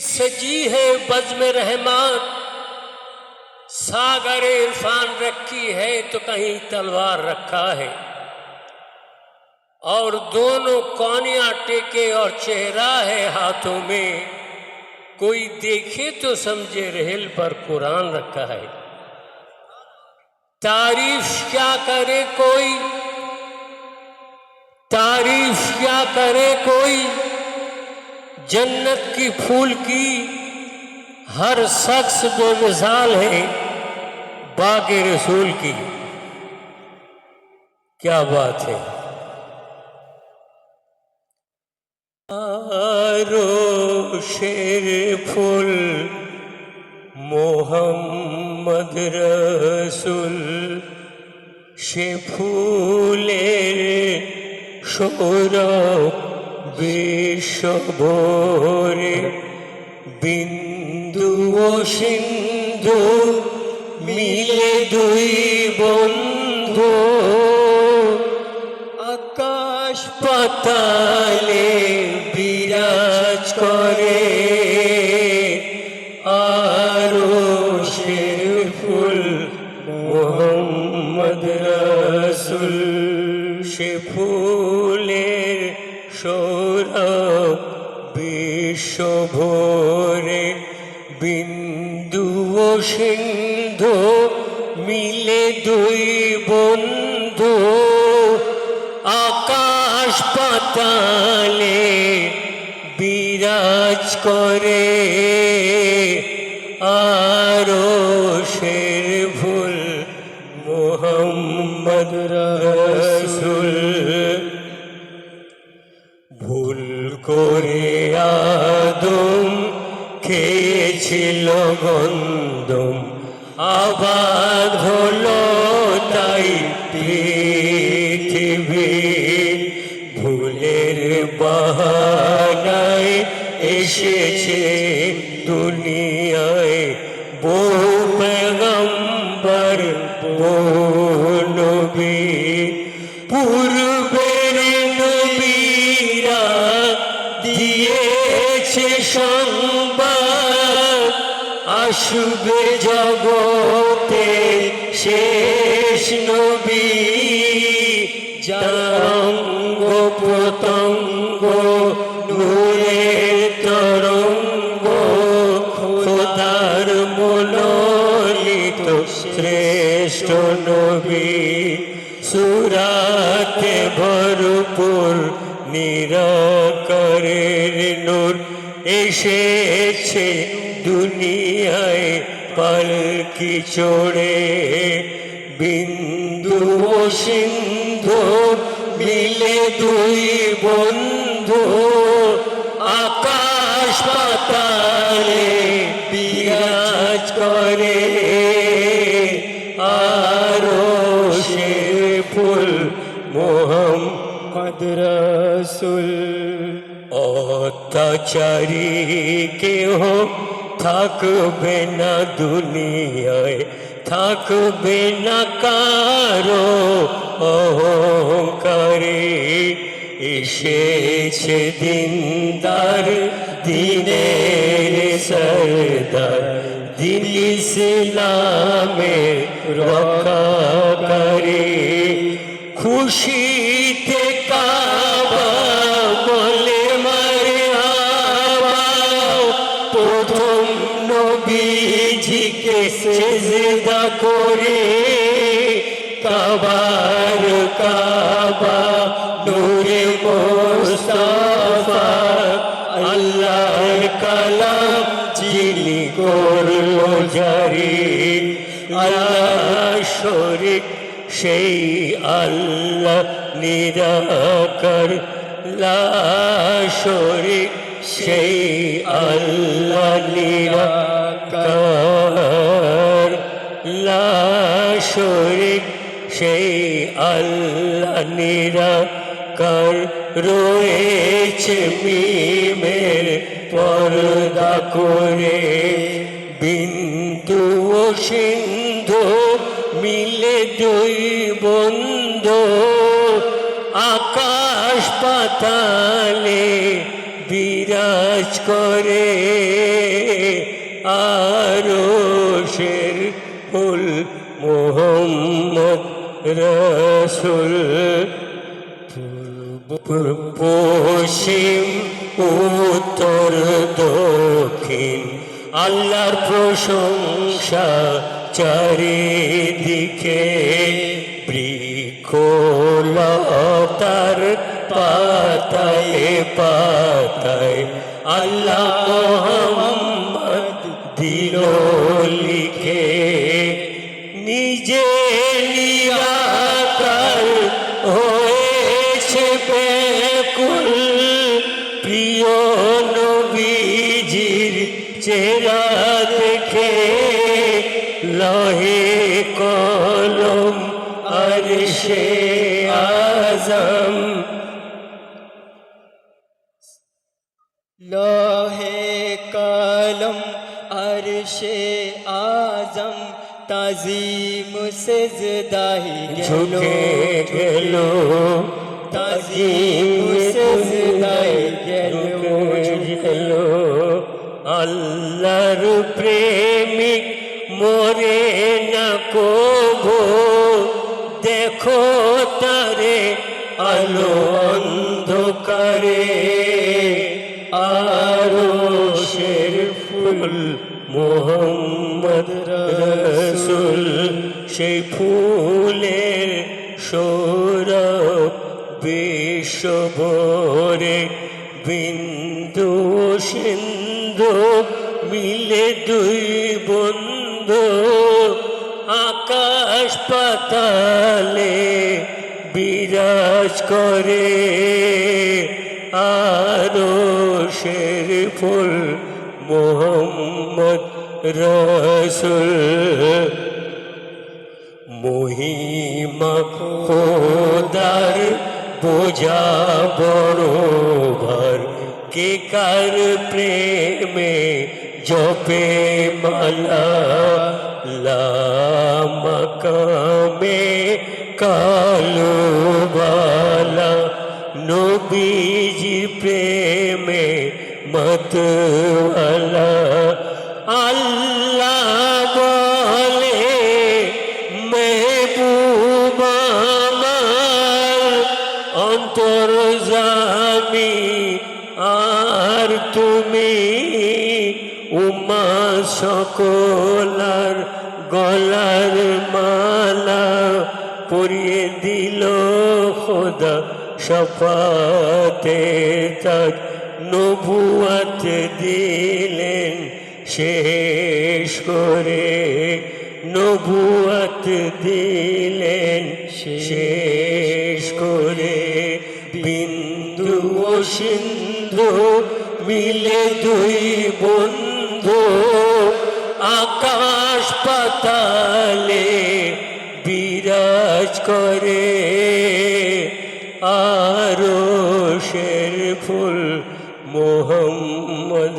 सजी है बज्म रहमान। सागर इरफान रखी है तो कहीं तलवार रखा है। और दोनों कोनिया टेके और चेहरा है हाथों में। कोई देखे तो समझे रेल पर कुरान रखा है। तारीफ़ क्या करे कोई? तारीफ़ क्या करे कोई? जन्नत की फूल की हर शख्स बेमिसाल है बाकी रसूल की क्या बात है आरो शेर फूल মোহাম্মদ রসুল সে ফুলের সৌরভ বিশ্বভরে বিন্দু ও সিন্ধু মিলে দুই বন্ধু। আকাশ পাতালে বিরাজ করে, আরও ফুল মোহাম্মদ রসুল। সে ফুলের সৌরভ বিশ্বভরে বিন্দু ও সিন্ধু মিলে দুই বন্ধু। আকাশ পাতালে বিরাজ করে আরও শের ভুল মোহাম্মদ ভুল করে আদম খেয়েছিল গন্দম আবাদ হলো তাই পৃথিবী। ভুলের বাহানায় এসেছে দুনিয়ায় দিয়েছে সংবাদ আসবে জগতে শেষ নবী। জঙ্গ পতঙ্গ দুনিয়ায় পালকি চড়ে বিন্দু সিন্ধু মিলে দুই বন্ধু আকাশ পাতালে বিরাজ করে। আরও সে ফুল মোহাম্মদ রসুল। অত্যাচারী কেহ থাকবে না দুনিয়ায়, থাকবে না কারও অহংকারে। এসেছে দিনদার, দিনের সরদার, দিন ইসলামের রক্ষাকারী। খুশিতে সেই আল্লাহ নিরাকর লা শরীক সেই আল্লাহ নিরাকর লা শরীক সেই আল্লাহ নিরাকর রয়েছে মিমের পর্দা করে বিন্দু সিন্ধু মিলে দুই বন্ধু আকাশ পাতালে বিরাজ করে আরশের ফুল মোহাম্মদ রসুল। পশ্চিম, উত্তর, দক্ষিণ, আল্লাহর প্রশংসা চারিদিকে বৃক্ষলতার পাতায় পাতায় আল্লাহ মোহাম্মদ দিল লিখে লহে কলম আর সে আজম লোহে কলম আরশে আজম তাজিম সেজদাহি ঝুঁকে গেল তাজিম সেজদাহি গেল গেল আল্লাহর প্রেমিক মরে না কবো, দেখো তারে আলো অন্ধকারে, আরও শের ফুল মোহাম্মদ রসুল, সেই ফুলের সৌরভ বিশ্বভরে বিন্দু সিন্ধু মিলে দুই বন্ধু পাতালে বিরাজ করে আরও শের ফুল মোহাম্মদ রসুল। মহিমা খোদার বোঝা বড় কে কার প্রেমে জপে মালা? লামকামে কালো বালা নবীজি প্রেমে মতওয়ালা। আল্লাহ বলে, মেহবুবা আমার, অন্তর জামি, আর তুমি উমা সকলার গলার মালা পরিয়ে দিল খোদা সফাতে তাজ নবুয়াত দিলেন শেষ করে, নবুয়াত দিলেন শেষ করে। বিন্দু ও সিন্ধু মিলে দুই বন্ধু আকাশ পাতালে বিরাজ করে আরও ফুল মোহাম্মদ